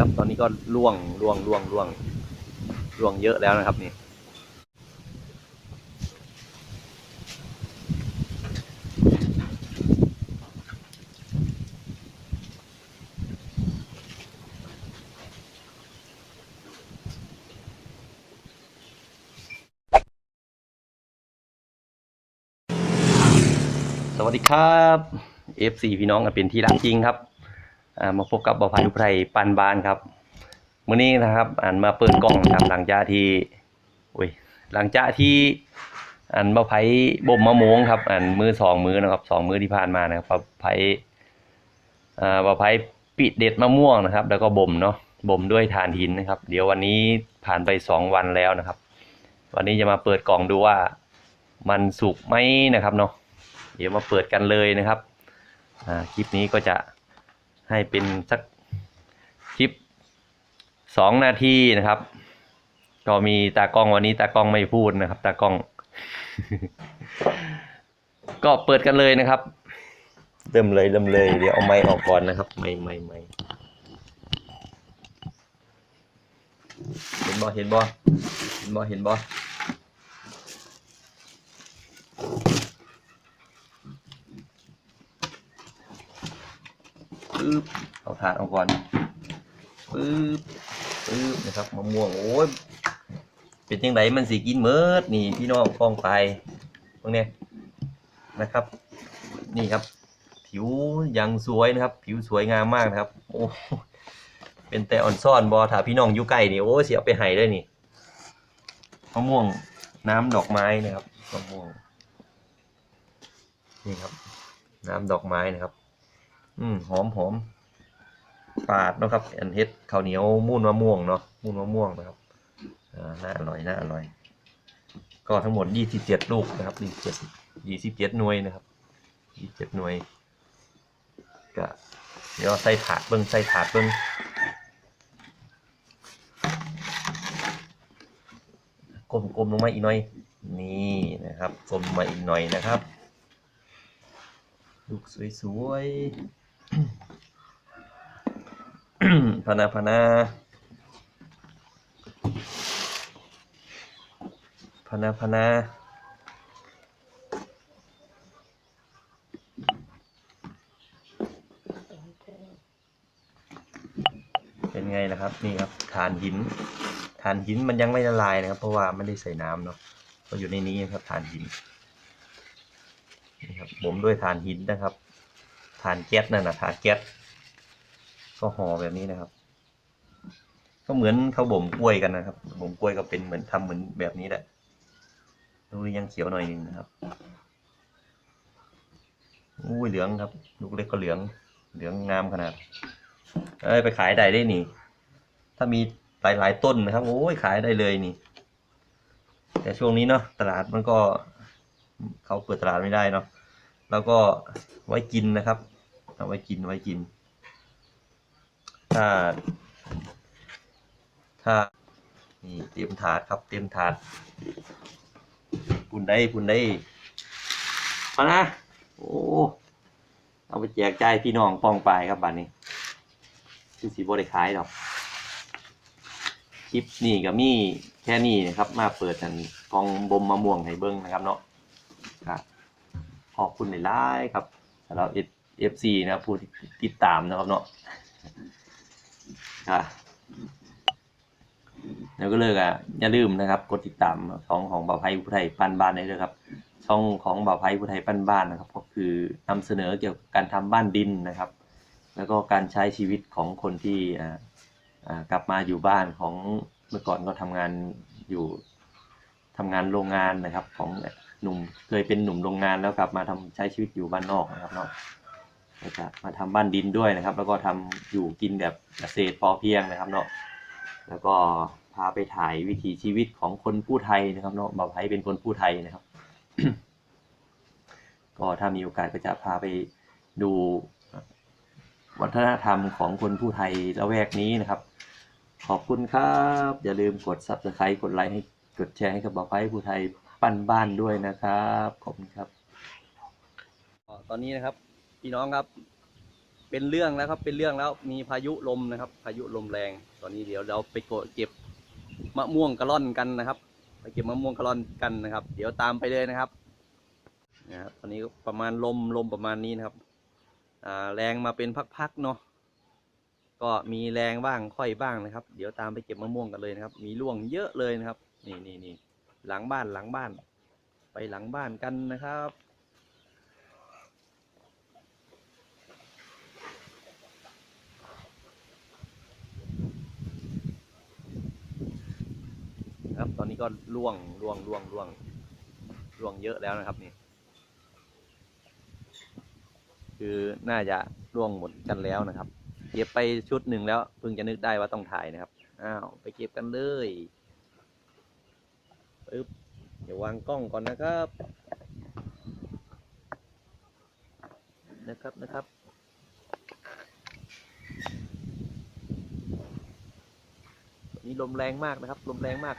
นะครับ ตอนนี้ก็ล่วงล่วงล่วงล่วงล่วงเยอะแล้วนะครับนี่สวัสดีครับ FC พี่น้องกันเป็นที่รักจริงครับ มาพบกับบอพันธุไพรปันบานครับมื้อนี้นะครับอ่านมาเปิดกล่องนะครับหลังจากที่อุ้ยหลังจากที่อันบอไผ่บ่มมะม่วงครับอันมือสองมือนะครับสองมือที่ผ่านมานะครับบอไผ่อ่าบอไผ่ปิดเด็ดมะม่วงนะครับ แล้วก็บ่มเนาะบ่มด้วยถ่านหินนะครับ เดี๋ยววันนี้ผ่านไปสองวันแล้วนะครับ วันนี้จะมาเปิดกล่องดูว่ามันสุกไหมนะครับเนาะเดี๋ยวมาเปิดกันเลยนะครับอ่าคลิปนี้ก็จะ ให้เป็นสักคลิปสองนาทีนะครับ ก็มีตากล้องวันนี้ตากล้องไม่พูดนะครับ ตากล้อง ก็เปิดกันเลยนะครับเริ่มเลยเริ่มเลยเดี๋ยวเอาไม้ออกก่อนนะครับ ไม่ไม่ไม่เห็นบ่เห็นบ่เห็นบ่เห็นบ่ ปึ๊บเอาถาดออกก่อนปึ๊บปึ๊บนะครับมะม่วงโอ้ยเป็นยังไงมันสิกินเมิดนี่พี่น้องฟ้องไปตรงนี้นะครับ นี่ครับ ผิวยังสวยนะครับ ผิวสวยงามมากนะครับ โอ้เป็นแต่อ่อนซ่อนบอถ้าพี่น้องอยู่ใกล้นี่โอ้เสียไปให้เลยนี่มะม่วงน้ำดอกไม้นะครับมะม่วงนี่ครับ น้ำดอกไม้นะครับ อืมหอมหอมปาดเนาะครับ อันเฮ็ดข้าวเหนียวมูนมะม่วงเนาะมูนมะม่วงนะครับอ่าน่าอร่อยน่าอร่อย ก็ทั้งหมดยี่สิบเจ็ดลูกนะครับยี่สิบเจ็ดยี่สิบเจ็ดหน่วยนะครับยี่สิบเจ็ดหน่วยก็เดี๋ยวใส่ถาดเบิ้งใส่ถาดเบิ้งกลมกลมลงมาอีกหน่อย นี่นะครับกลมมาอีกหน่อยนะครับ ลูกสวยๆ พนาพนาพนาพนาเป็นไงล่ะครับนี่ครับฐานหินฐานหินมันยังไม่ละลายนะครับ เพราะว่าไม่ได้ใส่น้ำเนาะก็อยู่ในนี้นะครับฐานหินนี่ครับบ่มด้วยถ่านหินนะครับ ถ่านแก๊สนั่นนะถ่านแก๊สก็ห่อแบบนี้นะครับ ก็เหมือนเขาบ่มกล้วยกันนะครับบ่มกล้วยก็เป็นเหมือนทำเหมือนแบบนี้แหละดูยังเขียวหน่อยนึงนะครับอุ้ยเหลืองครับลูกเล็กก็เหลือง เหลืองงามขนาด เอ้ยไปขายได้ได้นี่ ถ้ามีหลายหลายๆต้นนะครับโอ้ยขายได้เลยนี่ แต่ช่วงนี้เนาะตลาดมันก็เขาเปิดตลาดไม่ได้เนาะ แล้วก็ไว้กินนะครับเอาไว้กินไว้กิน ถ้า ถ้านี่เตรียมถาดครับเตรียมถาดปุ่นได้ปุ่นได้เอานะโอ้เอาไปแจกจ่ายพี่น้องปองปายครับบัดนนี้คือสีบริขายดอกคลิปนี่ก็มีแค่นี้นะครับ มาเปิดกันกองบมมะม่วงให้เบิ้งนะครับเนาะครับ ขอบคุณหลายๆครับสำหรับเอฟซีนะผู้ที่ติดตามนะครับเนาะครับแล้วก็เลยอะอย่าลืมนะครับ กดติดตามช่องของบ่าวไพ่ผู้ไทยปั้นบ้านได้เลยครับ ช่องของบ่าวไพ่ผู้ไทยปั้นบ้านนะครับ ก็คือนำเสนอเกี่ยวกับการทำบ้านดินนะครับ แล้วก็การใช้ชีวิตของคนที่กลับมาอยู่บ้านของเมื่อก่อนก็ทำงานอยู่ทำงานโรงงานนะครับ ของ หนุ่มเคยเป็นหนุ่มโรงงานแล้วกลับมาทำใช้ชีวิตอยู่บ้านนอกนะครับเนาะแล้วก็มาทำบ้านดินด้วยนะครับ แล้วก็ทำอยู่กินแบบเกษตรพอเพียงนะครับเนาะแล้วก็พาไปถ่ายวิถีชีวิตของคนผู้ไทยนะครับเนาะบ่าวไผ่เป็นคนผู้ไทยนะครับ ก็ถ้ามีโอกาสก็จะพาไปดูวัฒนธรรมของคนผู้ไทยละแวกนี้นะครับ ขอบคุณครับ อย่าลืมกด subscribe กดไลค์ให้กดแชร์ให้กับบ่าวไผ่ผู้ไทย ปั้นบ้านด้วยนะครับขอบคุณครับ ตอนนี้นะครับพี่น้องครับ เป็นเรื่องแล้วครับเป็นเรื่องแล้วมีพายุลมนะครับ พายุลมแรง ตอนนี้เดี๋ยวเราไปกเก็บมะม่วงกะล่อนกันนะครับ ไปเก็บมะม่วงกะล่อนกันนะครับ เดี๋ยวตามไปเลยนะครับนะครับตอนนี้ประมาณลมลมประมาณนี้นะครับอ่าแรงมาเป็นพักๆเนาะก็มีแรงบ้างค่อยบ้างนะครับ เดี๋ยวตามไปเก็บมะม่วงกันเลยนะครับ มีร่วงเยอะเลยนะครับ นี่นี่นี่ หลังบ้านหลังบ้าน ไปหลังบ้านกันนะครับ ครับตอนนี้ก็ร่วงร่วงร่วงร่วงร่วงเยอะแล้วนะครับนี่คือน่าจะร่วงหมดกันแล้วนะครับ เก็บไปชุดหนึ่งแล้วเพิ่งจะนึกได้ว่าต้องถ่ายนะครับ อ้าว ไปเก็บกันเลยึ๊บเดี๋ยววางกล้องก่อนนะครับ นะครับนะครับนี่ลมแรงมากนะครับ ลมแรงมาก